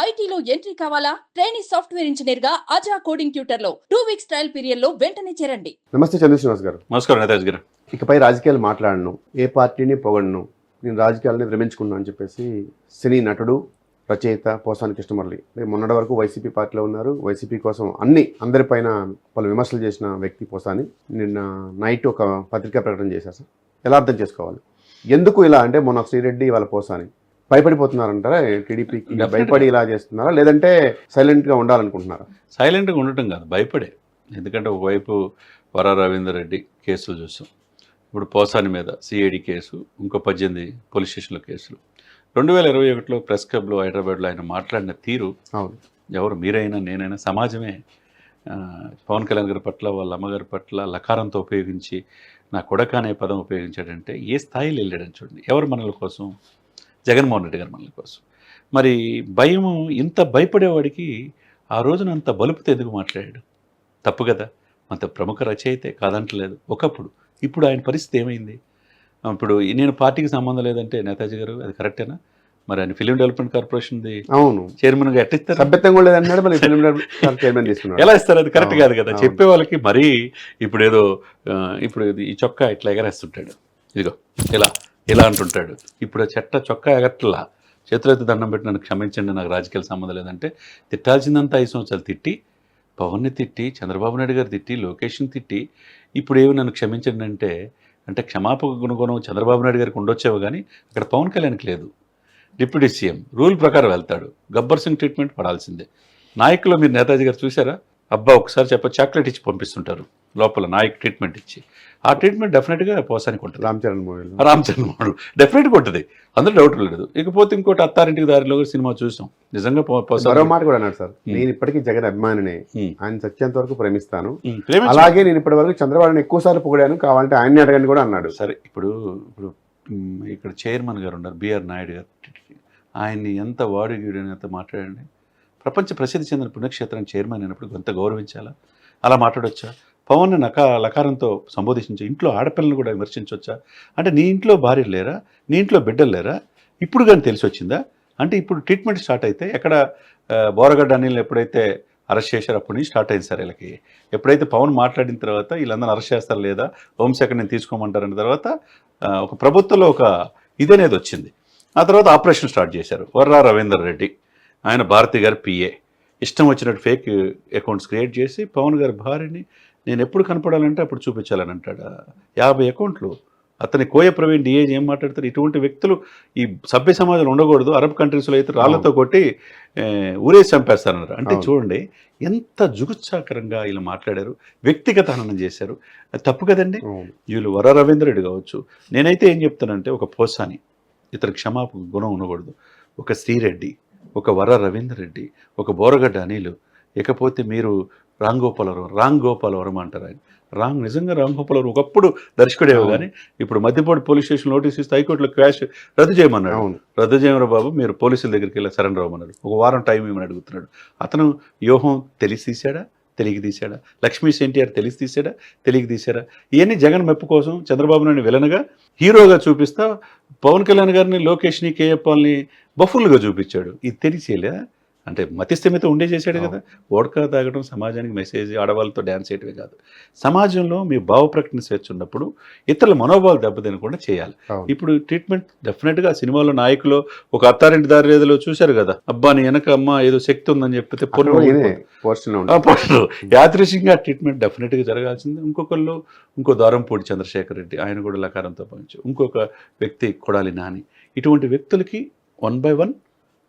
ఐటీలో ఎంట్రీ కావాలా? Training software ఇంజనీర్గా అజా కోడింగ్ ట్యూటర్లో టూ వీక్స్ ట్రయల్ పీరియడ్లో వెంటనే చేరండి. నమస్తే చంద్రశ్రీనివాస్ గారు. నమస్కారం నేతాజ్ గారు. ఇకపై రాజకీయాలు మాట్లాడను. ఏ పార్టీని పొగడను. నేను రాజకీయాలని విరమించుకున్నాను అని చెప్పేసి సినీ నటుడు రచయిత పోసాని కృష్ణమురళి. మొన్నటి వరకు వైసీపీ పార్టీలో ఉన్నారు. వైసీపీ కోసం అన్ని అందరిపైన పలు విమర్శలు చేసిన వ్యక్తి పోసాని. నిన్న నైట్ ఒక పత్రికా ప్రకటన చేశారు సార్. ఎలా అర్థం చేసుకోవాలి? ఎందుకు ఇలా అంటే మొన్న శ్రీరెడ్డి వాళ్ళ పోసాని. భయపడిపోతున్నారంటారా? టీడీపీకి. భయపడి ఇలా చేస్తున్నారా? లేదంటే సైలెంట్గా ఉండాలనుకుంటున్నారా? సైలెంట్గా ఉండటం కాదు భయపడే. ఎందుకంటే ఒకవైపు వర రవీందర్ రెడ్డి కేసులు చూసాం. ఇప్పుడు పోసాని మీద సిఐడి కేసు ఇంకో పద్దెనిమిది పోలీస్ స్టేషన్లో కేసులు. రెండు వేల ఇరవై ఒకటిలో ప్రెస్ క్లబ్లో హైదరాబాద్లో ఆయన మాట్లాడిన తీరు అవును. ఎవరు? మీరైనా నేనైనా సమాజమే. పవన్ కళ్యాణ్ గారి పట్ల వాళ్ళ అమ్మగారి పట్ల లకారంతో ఉపయోగించి నా కొడక అనే పదం ఉపయోగించాడంటే ఏ స్థాయిలో వెళ్ళాడని చూడండి. ఎవరు మనల కోసం? జగన్మోహన్ రెడ్డి గారు మనల కోసం. మరి భయము ఇంత భయపడేవాడికి ఆ రోజున అంత బలుపుతో ఎందుకు మాట్లాడాడు? తప్పు కదా. అంత ప్రముఖ రచయితే కాదంటలేదు. ఒకప్పుడు ఇప్పుడు ఆయన పరిస్థితి ఏమైంది? ఇప్పుడు నేను పార్టీకి సంబంధం లేదంటే నేతాజీ గారు అది కరెక్టేనా? మరి ఆయన ఫిలిం డెవలప్మెంట్ కార్పొరేషన్ది అవును. చైర్మన్గా ఎట్టిస్తారు సభ్యత్వం కూడా లేదన్నాడు చైర్మన్ ఎలా ఇస్తారు? అది కరెక్ట్ కాదు కదా. చెప్పే వాళ్ళకి మరీ ఇప్పుడు ఏదో ఇప్పుడు ఈ చొక్కా ఇట్లా ఎగరేస్తుంటాడు. ఇదిగో ఇలా. ఇలా అంటుంటాడు. ఇప్పుడు ఆ చెట్ట చొక్కా ఎగట్లా. చేతులైతే దండం పెట్టి నన్ను క్షమించండి నాకు రాజకీయాల సంబంధం లేదంటే తిట్టాల్సిందంతా ఐదు సంవత్సరాలు తిట్టి పవన్ని తిట్టి చంద్రబాబు నాయుడు గారు తిట్టి లోకేష్ని తిట్టి ఇప్పుడు ఏమి నన్ను క్షమించండి అంటే అంటే క్షమాపక గుణగుణం చంద్రబాబు నాయుడు గారికి ఉండొచ్చేవో కానీ అక్కడ పవన్ కళ్యాణ్కి లేదు. డిప్యూటీ సీఎం రూల్ ప్రకారం వెళ్తాడు. గబ్బర్ సింగ్ ట్రీట్మెంట్ పడాల్సిందే. నాయకులు మీరు నేతాజీ గారు చూసారా అబ్బా ఒకసారి చెప్ప చాక్లెట్ ఇచ్చి పంపిస్తుంటారు. లోపల నాయక్ ట్రీట్మెంట్ ఇచ్చి. ఆ ట్రీట్మెంట్ డెఫినెట్గా పోసానికి ఉంటుంది. రామ్ చరణ్ మూవీలో రామ్ చంద్రమోహన్ డెఫినెట్గా ఉంటుంది. అందులో డౌట్ లేదు. ఇకపోతే ఇంకోటి అత్తారింటికి దారిలో సినిమా చూసాం. నిజంగా మరో మాట కూడా అన్నాడు సార్. నేను ఇప్పటికీ జగన్ అభిమానినే. ఆయన సత్యంత వరకు ప్రేమిస్తాను. అలాగే నేను ఇప్పటి వరకు చంద్రబాబుని ఎక్కువ సార్లు పొగిడాను. కావాలంటే ఆయన్ని అడగండి కూడా అన్నాడు. సరే ఇప్పుడు ఇప్పుడు ఇక్కడ చైర్మన్ గారు ఉన్నారు. బిఆర్ నాయుడు గారు. ఆయన్ని ఎంత వాడు గీడు అని ఎంత మాట్లాడండి. ప్రపంచ ప్రసిద్ధి చెందిన పుణ్యక్షేత్రం చైర్మన్ అయినప్పుడు కొంత గౌరవించాలా? అలా మాట్లాడొచ్చా? పవన్ నక లకారంతో సంబోధించు ఇంట్లో ఆడపిల్లను కూడా విమర్శించవచ్చా అంటే నీ ఇంట్లో భార్య లేరా? నీ ఇంట్లో బిడ్డలు లేరా? ఇప్పుడు కానీ తెలిసి వచ్చిందా అంటే ఇప్పుడు ట్రీట్మెంట్ స్టార్ట్ అయితే ఎక్కడ బోరగడ్డ అనిల్ని ఎప్పుడైతే అరెస్ట్ చేశారు అప్పటి నుంచి స్టార్ట్ అయింది సార్ వీళ్ళకి. ఎప్పుడైతే పవన్ మాట్లాడిన తర్వాత వీళ్ళందరూ అరెస్ట్ చేస్తారు లేదా? హోంశాఖ నేను తీసుకోమంటారన్న తర్వాత ఒక ప్రభుత్వంలో ఒక ఇదనేది వచ్చింది. ఆ తర్వాత ఆపరేషన్ స్టార్ట్ చేశారు. వర్రా రవీందర్ రెడ్డి. ఆయన భారతి గారి పిఏ ఇష్టం వచ్చినట్టు ఫేక్ అకౌంట్స్ క్రియేట్ చేసి పవన్ గారి భార్యని నేను ఎప్పుడు కనపడాలంటే అప్పుడు చూపించాలని అంటాడు. యాభై అకౌంట్లు అతని కోయ ప్రవీణ్ డిఏజీ ఏం మాట్లాడతారు? ఇటువంటి వ్యక్తులు ఈ సభ్య సమాజంలో ఉండకూడదు. అరబ్ కంట్రీస్లో అయితే రాళ్ళతో కొట్టి ఊరేసి చంపేస్తారన్నారు అంటే. చూడండి ఎంత జుగుత్సాకరంగా వీళ్ళు మాట్లాడారు. వ్యక్తిగత హననం చేశారు. తప్పు కదండి. వీళ్ళు వర రవీంద్ర రెడ్డి కావచ్చు. నేనైతే ఏం చెప్తానంటే ఒక పోసాని ఇతర క్షమాపక గుణం ఉండకూడదు. ఒక శ్రీరెడ్డి ఒక వర రవీందర్ రెడ్డి ఒక బోరగడ్డ అనిలు ఇకపోతే మీరు రామ్ గోపాలవరం రామ్ గోపాలవరం అంటారు ఆయన. రామ్ నిజంగా రామ్ గోపాలవరం ఒకప్పుడు దర్శకుడేవో. కానీ ఇప్పుడు మధ్యపాడు పోలీస్ స్టేషన్ నోటీస్ ఇస్తే హైకోర్టులో క్వాష్ రద్దు చేయమన్నాడు. రద్దు చేయమరా బాబు మీరు పోలీసుల దగ్గరికి వెళ్ళి సరెండర్ అవ్వమన్నారు ఒక వారం టైం ఇవ్వమని అడుగుతున్నాడు. అతను వ్యూహం తెలిసి తీశాడా? తెలియక తీశాడా? లక్ష్మీ ఎన్టీఆర్ తెలిసి తీశాడా? తెలియక తీశాడా ఇవన్నీ జగన్ మెప్పు కోసం చంద్రబాబు నాయుడు విలన్గా హీరోగా చూపిస్తా పవన్ కళ్యాణ్ గారిని లోకేష్ని కేఎప్పాల్ని బఫుల్గా చూపించాడు. ఇది తెలిసేలే అంటే మతిస్థిమిత ఉండే చేశాడు కదా. ఓడకా తాగడం సమాజానికి మెసేజ్ ఆడవాళ్ళతో డ్యాన్స్ చేయడమే కాదు. సమాజంలో మీ భావ ప్రకటన స్వేచ్ఛ ఉన్నప్పుడు ఇతరుల మనోభావాలు దెబ్బతినకుండా చేయాలి. ఇప్పుడు ట్రీట్మెంట్ డెఫినెట్గా సినిమాలో నాయకులు ఒక అత్తారింటి దారి ఏదో చూశారు కదా. అబ్బా నీ వెనక అమ్మ ఏదో శక్తి ఉందని చెప్పితే యాదృశికంగా ట్రీట్మెంట్ డెఫినెట్గా జరగాల్సింది. ఇంకొకళ్ళు ఇంకో దారంపూడి చంద్రశేఖర్ రెడ్డి ఆయన కూడా లకారంతో పంచు ఇంకొక వ్యక్తి కొడాలి నాని. ఇటువంటి వ్యక్తులకి వన్ బై వన్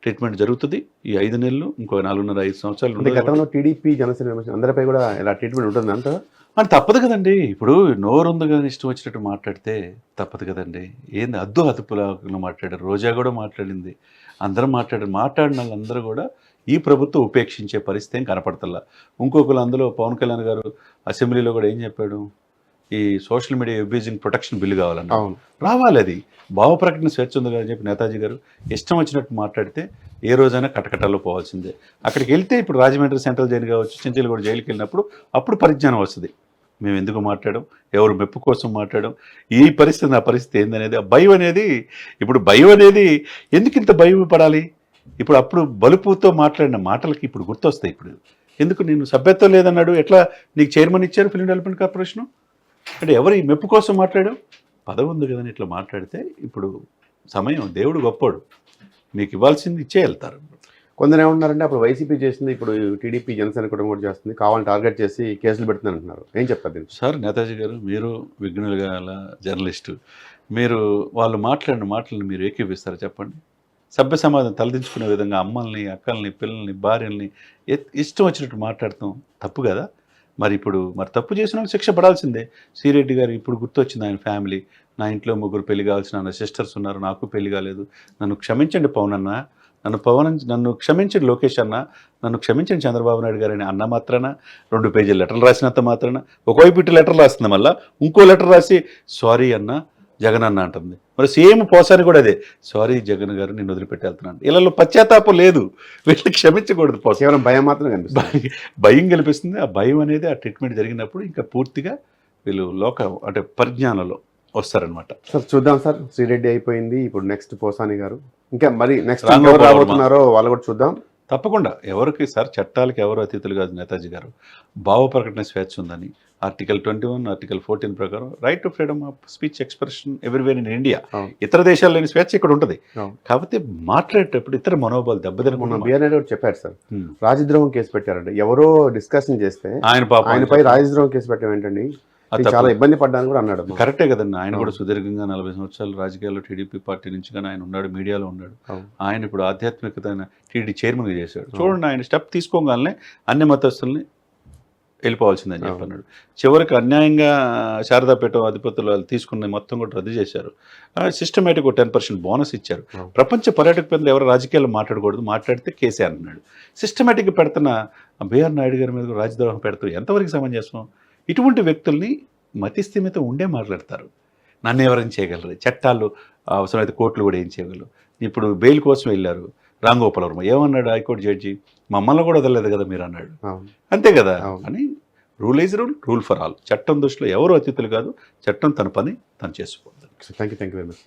ట్రీట్మెంట్ జరుగుతుంది. ఈ ఐదు నెలలు ఇంకో నాలుగున్నర ఐదు సంవత్సరాలు. గతంలో టీడీపీ జనసేన అందరిపై కూడా ఇలా ట్రీట్మెంట్ ఉంటుంది అంత అని తప్పదు కదండి. ఇప్పుడు నోరు ఉంది కానీ ఇష్టం వచ్చినట్టు మాట్లాడితే తప్పదు కదండి. ఏంది అద్దు అదుపులాగా మాట్లాడారు? రోజా కూడా మాట్లాడింది. అందరం మాట్లాడారు మాట్లాడిన వాళ్ళందరూ కూడా ఈ ప్రభుత్వం ఉపేక్షించే పరిస్థితి ఏం కనపడతల్లా ఇంకొకరు అందులో పవన్ కళ్యాణ్ గారు అసెంబ్లీలో కూడా ఏం చెప్పాడు? ఈ social media abusing protection bill కావాలన్న అవును. రావాలి అది. భావ ప్రకటన స్వేచ్ఛ ఉంది కదా చెప్పి నేతాజీ గారు ఇష్టం వచ్చినట్టు మాట్లాడితే ఏ రోజైనా కటకటాల్లో పోవాల్సిందే. అక్కడికి వెళ్తే ఇప్పుడు రాజమండ్రి సెంట్రల్ జైలు కావచ్చు చించలగూడ జైలుకి వెళ్ళినప్పుడు అప్పుడు పరిజ్ఞానం వస్తుంది. మేము ఎందుకు మాట్లాడడం? ఎవరు మెప్పు కోసం మాట్లాడడం? ఈ పరిస్థితి నా పరిస్థితి ఏందనేది? ఆ భయం అనేది ఇప్పుడు భయం అనేది ఎందుకు ఇంత భయం పడాలి? ఇప్పుడు అప్పుడు బలుపుతో మాట్లాడిన మాటలకి ఇప్పుడు గుర్తొస్తాయి ఇప్పుడు. ఎందుకు నేను సభ్యత్వం లేదన్నాడు? ఎట్లా? నీకు చైర్మన్ ఇచ్చారు ఫిల్మ్ డెవలప్మెంట్ కార్పొరేషన్? అంటే ఎవరు ఈ మెప్పు కోసం మాట్లాడావు? పదవి ఉంది కదని ఇట్లా మాట్లాడితే ఇప్పుడు సమయం దేవుడు గొప్పోడు. మీకు ఇవ్వాల్సింది ఇచ్చే వెళ్తారు. కొందరు ఏమంటున్నారంటే అప్పుడు వైసీపీ చేసింది ఇప్పుడు టీడీపీ జనసేన కుటుంబం కూడా చేస్తుంది కావాలని టార్గెట్ చేసి కేసులు పెడుతున్నారు అంటున్నారు ఏం చెప్తారు దీనికి? సార్ నేతాజీ గారు మీరు విఘ్నులు గల జర్నలిస్టు మీరు వాళ్ళు మాట్లాడిన మాటలను మీరు ఏకీపిస్తారా చెప్పండి? సభ్య సమాజం తలదించుకునే విధంగా అమ్మల్ని అక్కల్ని పిల్లల్ని భార్యల్ని ఇష్టం వచ్చినట్టు మాట్లాడటం తప్పు కదా? మరి ఇప్పుడు మరి తప్పు చేసిన వాళ్ళు శిక్ష పడాల్సిందే. శ్రీరెడ్డి గారు ఇప్పుడు గుర్తొచ్చింది ఆయన ఫ్యామిలీ. నా ఇంట్లో ముగ్గురు పెళ్ళి కావాల్సిన నా సిస్టర్స్ ఉన్నారు నాకు పెళ్ళి కాలేదు. నన్ను క్షమించండి పవన్ అన్న. నన్ను పవన్ నన్ను క్షమించండి లోకేష్ అన్న. నన్ను క్షమించండి చంద్రబాబు నాయుడు గారు అని అన్న మాత్రాన రెండు పేజీలు లెటర్లు రాసినంత మాత్రాన ఒకవైపు ఇటు లెటర్ రాస్తుంది మళ్ళీ ఇంకో లెటర్ రాసి సారీ అన్న జగన్ అన్న అంటుంది. మరి సేమ్ పోసాని కూడా అదే సారీ జగన్ గారు నేను వదిలిపెట్టి వెళ్తున్నాను. ఇళ్ళలో పశ్చాత్తాపం లేదు. వీళ్ళని క్షమించకూడదు పోస కేవలం భయం మాత్రం కనిపిస్తుంది. భయం- కల్పిస్తుంది ఆ భయం అనేది ఆ ట్రీట్మెంట్ జరిగినప్పుడు ఇంకా పూర్తిగా వీళ్ళు లోక అంటే పరిజ్ఞానంలో వస్తారనమాట సార్ చూద్దాం సార్. శ్రీరెడ్డి అయిపోయింది. ఇప్పుడు నెక్స్ట్ పోసాని గారు. ఇంకా మరి నెక్స్ట్. రాబోతున్నారో వాళ్ళు కూడా చూద్దాం. తప్పకుండా. ఎవరికి సార్ చట్టాలకు ఎవరు అతీతులు కాదు నేతాజీ గారు. భావ ప్రకటన స్వేచ్ఛ ఉందని article twenty one article fourteen ప్రకారం right to freedom of speech expression everywhere in India. ఇతర దేశాల్లో లేని స్వేచ్ఛ ఇక్కడ ఉంటుంది. కాకపోతే మాట్లాడేటప్పుడు ఇతర మనోభావాలు దెబ్బతినకుండా బిఆర్ నాయుడు కూడా చెప్పారు సార్. రాజద్రోహం కేసు పెట్టారంట. ఎవరో డిస్కషన్ చేస్తే ఆయన పాపం ఆయనపై రాజద్రోహం కేసు పెట్టడం ఏంటండి? చాలా ఇబ్బంది పడ్డాను కూడా అన్నాడు కరెక్టే కదండి. ఆయన కూడా. సుదీర్ఘంగా నలభై సంవత్సరాలు రాజకీయాల్లో టీడీపీ పార్టీ నుంచి కానీ ఆయన ఉన్నాడు మీడియాలో ఉన్నాడు. ఆయన ఇప్పుడు ఆధ్యాత్మికత టీడీ చైర్మన్గా చేశాడు. చూడండి ఆయన స్టెప్ తీసుకోగానే అన్ని మతస్థుల్ని వెళ్ళిపోవాల్సిందని. చెప్పన్నాడు చివరికి అన్యాయంగా శారదాపేట అధిపతులు వాళ్ళు తీసుకున్న మొత్తం కూడా రద్దు చేశారు. సిస్టమేటిక్ టెన్ పర్సెంట్ బోనస్ ఇచ్చారు. ప్రపంచ పర్యాటక పేర్లు ఎవరు రాజకీయాలు మాట్లాడకూడదు మాట్లాడితే కేసీఆర్ అన్నాడు. సిస్టమేటిక్గా పెడుతున్న బిఆర్ నాయుడు గారి మీద రాజద్రోహం పెడుతూ ఎంతవరకు సమంజసం? ఇటువంటి వ్యక్తుల్ని మతి స్థిమితం ఉండే మాట్లాడతారు. నన్ను ఎవరైనా చేయగలరు? చట్టాలు అవసరమైతే కోర్టులు కూడా ఏం చేయగలరు? ఇప్పుడు బెయిల్ కోసం వెళ్ళారు రామ్ గోపాల్ వర్మ. ఏమన్నాడు హైకోర్టు జడ్జి? మమ్మల్ని కూడా వదలలేదు కదా మీరు అన్నాడు. అంతే కదా. అని rule is rule rule for all. చట్టం దృష్టిలో ఎవరు అతిథులు కాదు చట్టం తన పని తను చేసుకోవాలి thank you thank you very much